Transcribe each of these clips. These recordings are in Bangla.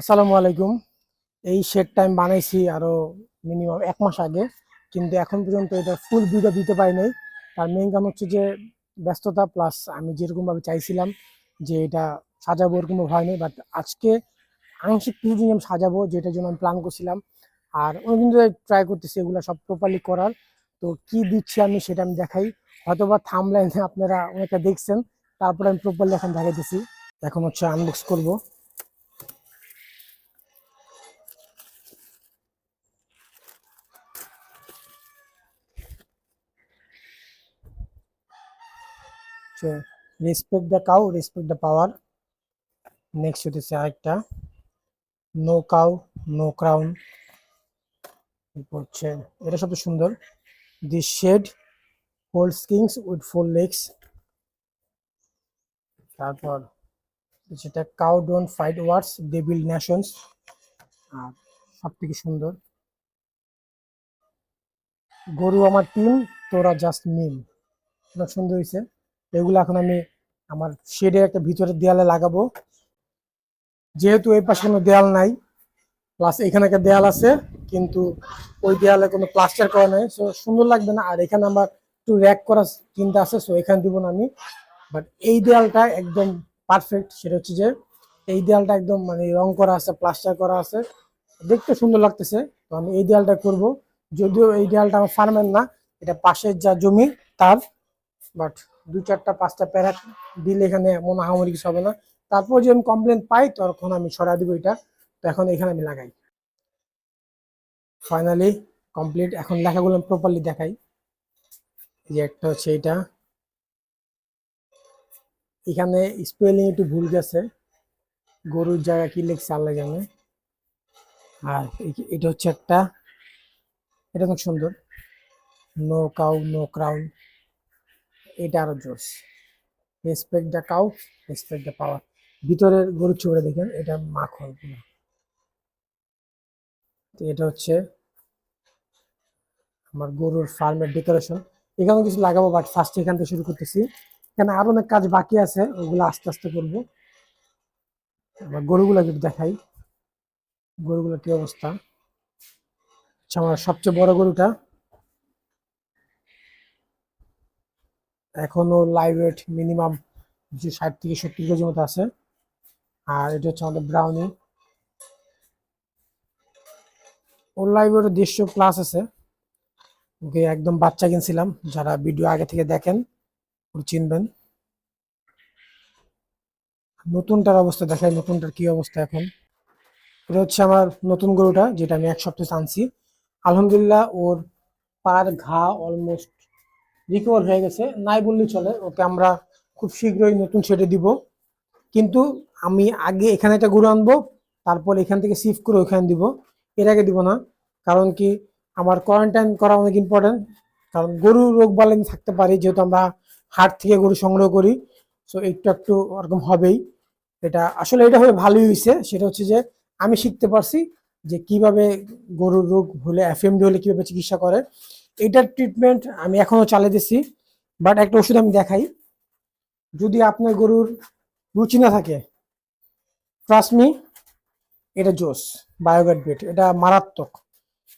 আসসালামু আলাইকুম। এই শেডটা আমি বানাইছি আরও মিনিমাম এক মাস আগে, কিন্তু এখন পর্যন্ত এটা ফুল ভিডিও দিতে পারি নাই। তার মেইন কারণ হচ্ছে যে ব্যস্ততা প্লাস আমি যেরকম ভাবে চাইছিলাম যে এটা সাজাবো ওরকম হয়নি বাট আজকে আংশিক কিছু জিনিস আমি সাজাবো, যেটার জন্য আমি প্ল্যান করছিলাম। আর অনেকদিন ধরে ট্রাই করতেছি এগুলো সব প্রপারলি করার। তো কি দিচ্ছি আমি সেটা আমি দেখাই। হয়তোবা থামলাইনে আপনারা অনেকটা দেখছেন, তারপরে আমি প্রপারলি এখন দেখাইতেছি। এখন হচ্ছে আনবক্স করব। Respect the cow respect the power next হতেছে আরেকটা। নো কাউ নো ক্রাউন হচ্ছে, এটা সবচেয়ে সুন্দর। The shade holds kings with four legs তারপর যেটা cow don't fight wars the nations আর সব থেকে সুন্দর। গরু আমার টিম তোরা জাস্ট মিম সুন্দর হয়েছে এগুলো এখন আমি আমার শেডের একটা ভিতরের দেয়ালে লাগাবো। যেহেতু এই পাশে কোনো দেয়াল নাই প্লাস এখানে একটা দেয়াল আছে, কিন্তু ওই দেয়ালে কোনো প্লাস্টার করা নাই সো সুন্দর লাগবে না। আর এখানে আমার একটু র্যাক করার চিন্তা আছে সো এখানে দিব না আমি। বাট এই দেয়ালটা একদম পারফেক্ট সেটা হচ্ছে যে এই দেয়ালটা একদম মানে রং করা আছে প্লাস্টার করা আছে। দেখতে সুন্দর লাগতেছে, তো আমি এই দেয়ালটা করব। যদিও এই দেয়ালটা আমার ফার্মের না, এটা পাশের যা জমি, তার বাট দুই চারটা, পাঁচটা প্যারা দিলে এখানে মনে হামারি কিছু হবে না। তারপর যে আমি কমপ্লেন পাই, তখন আমি সরা দিব এটা। তো এখন এখানে আমি লাগাই। ফাইনালি কমপ্লিট এখন লেখাগুলো আমি প্রপারলি দেখাই। যে একটা হচ্ছে এটা। এখানে স্পেলিং একটু ভুল গেছে। গরুর জায়গা কি লিখছে আল্লাহ জানে। আর এটা হচ্ছে একটা এটা খুব সুন্দর। নো কাউ নো ক্রাউন এটা আরও জোস respect the cow respect the power ভিতরের গরুর ছবিটা দেখেন, এটা মাখন তো এটা হচ্ছে আমার গরুর ফার্মের ডেকোরেশন এখানেও কিছু লাগাবো বাট ফার্স্ট এখান থেকে শুরু করতেছি। এখানে আরও অনেক কাজ বাকি আছে, ওগুলো আস্তে আস্তে করব। আবার গরুগুলো যদি দেখাই। গরুগুলোর কি অবস্থা? আচ্ছা আমার সবচেয়ে বড় গরুটা এখনও লাইভ ওয়েট মিনিমাম যে ষাট থেকে সত্তর কেজি মতো আছে। আর এটা হচ্ছে আমাদের ব্রাউনি ওর লাইভ ওয়েট দেড়শো প্লাস আছে। ওকে একদম বাচ্চা কিনছিলাম। যারা ভিডিও আগে থেকে দেখেন, ওর চিনবেন। নতুনটার অবস্থা দেখাই, নতুনটার কি অবস্থা এখন। এটা হচ্ছে আমার নতুন গরুটা, যেটা আমি এক সপ্তাহে আনছি। আলহামদুলিল্লাহ, ওর পার ঘা অলমোস্ট রিকভার হয়ে গেছে। নাই বললেই চলে, ওকে আমরা খুব শীঘ্রই নতুন সেটে দিব। কিন্তু আমি আগে এখানে একটা গরু আনব, তারপর এখান থেকে শিফট করে ওখানে দিব। এর আগে দিব না, কারণ কি আমার কোয়ারেন্টাইন করা অনেক ইম্পর্টেন্ট কারণ গরু রোগ বালাই থাকতে পারে, যেহেতু আমরা হাট থেকে গরু সংগ্রহ করি। সো একটু একটু ওরকম হবেই। এটা আসলে এটা হয়ে ভালোই হয়েছে। সেটা হচ্ছে যে আমি শিখতে পারছি যে কীভাবে গরুর রোগ হলে এফএমডি হলে কীভাবে চিকিৎসা করে। এটার ট্রিটমেন্ট আমি এখনও দিচ্ছি বাট একটা ওষুধ আমি দেখাই। যদি আপনার গরুর রুচি না থাকে ট্রাস্টমি এটা জোস বায়োগার্ড বেট এটা মারাত্মক।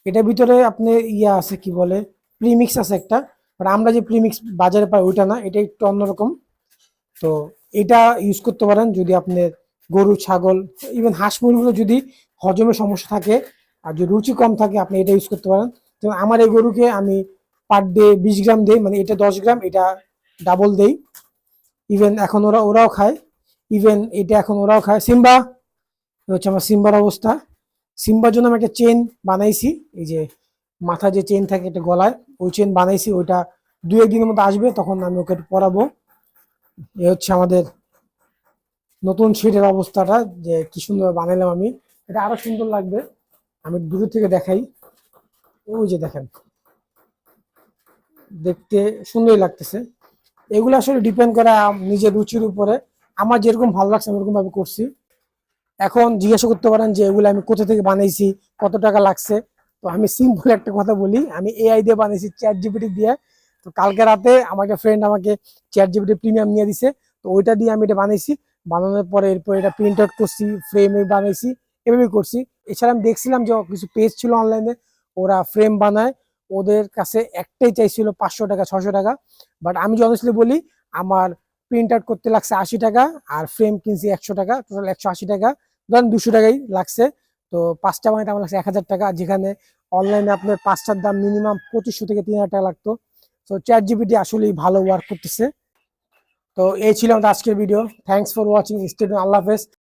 এটার ভিতরে আপনি ইয়া আছে, কি বলে প্রিমিক্স আছে একটা বাট আমরা যে প্রিমিক্স বাজারে পাই ওইটা না, এটা একটু অন্যরকম তো এটা ইউজ করতে পারেন যদি আপনার গরু, ছাগল ইভেন হাঁস মুরগিগুলো যদি হজমের সমস্যা থাকে, আর যদি রুচি কম থাকে, আপনি এটা ইউজ করতে পারেন। তো আমার এই গরুকে আমি পার ডে বিশ গ্রাম দেই মানে এটা দশ গ্রাম, এটা ডাবল দেই। ইভেন এখন ওরা, ওরাও খায়। ইভেন এটা এখন ওরাও খায়। সিম্বা হচ্ছে আমার সিম্বার অবস্থা। সিম্বার জন্য আমি একটা চেন বানাইছি। এই যে মাথা যে চেন থাকে একটা গলায়, ওই চেন বানাইছি। ওইটা দু একদিনের মতো আসবে, তখন আমি ওকে পরাবো। এ হচ্ছে আমাদের নতুন শেডের অবস্থাটা, যে কি সুন্দর বানাইলাম আমি। এটা আরও সুন্দর লাগবে। আমি দূর থেকে দেখাই। ওই যে দেখেন। দেখতে সুন্দরই লাগতেছে। এগুলো আসলে ডিপেন্ড করে নিজের রুচির উপরে। আমার যেরকম ভালো লাগছে, আমি ভাবে করছি। এখন জিজ্ঞাসা করতে পারেন যে, এগুলো আমি কোথা থেকে বানাইছি? কত টাকা লাগছে? তো আমি সিম্পল একটা কথা বলি। আমি এআই দিয়ে বানাইছি চ্যাট জিপিটি দিয়ে। তো কালকে রাতে আমাকে ফ্রেন্ড আমাকে চ্যাট জিপিটি প্রিমিয়াম নিয়ে দিছে। তো ওইটা দিয়ে আমি এটা বানাইছি। বানানোর পরে এরপর এটা প্রিন্ট আউট করছি ফ্রেমে বানাইছি, এভাবেই করছি। এছাড়া আমি দেখছিলাম যে কিছু পেজ ছিল অনলাইনে ওরা ফ্রেম বানায়, ওদের কাছে একটাই চাইছিল পাঁচশো টাকা ছশো টাকা। বাট আমি অনেস্টলি বলি, আমার প্রিন্ট আউট করতে লাগছে আশি টাকা, আর ফ্রেম কিনছি একশো টাকা টোটাল একশো আশি টাকা, ধরেন দুশো টাকাই লাগছে। তো পাঁচটা বানাইতে আমার লাগছে এক হাজার টাকা, যেখানে অনলাইনে আপনার পাঁচটার দাম মিনিমাম পঁচিশশো থেকে তিন হাজার টাকা লাগতো। তো চ্যাট জিপিটি আসলেই ভালো ওয়ার্ক করতেছে। তো এই ছিল আমাদের আজকের ভিডিও থ্যাংকস ফর ওয়াচিং স্টেডিয়াম আল্লাহ হাফেজ।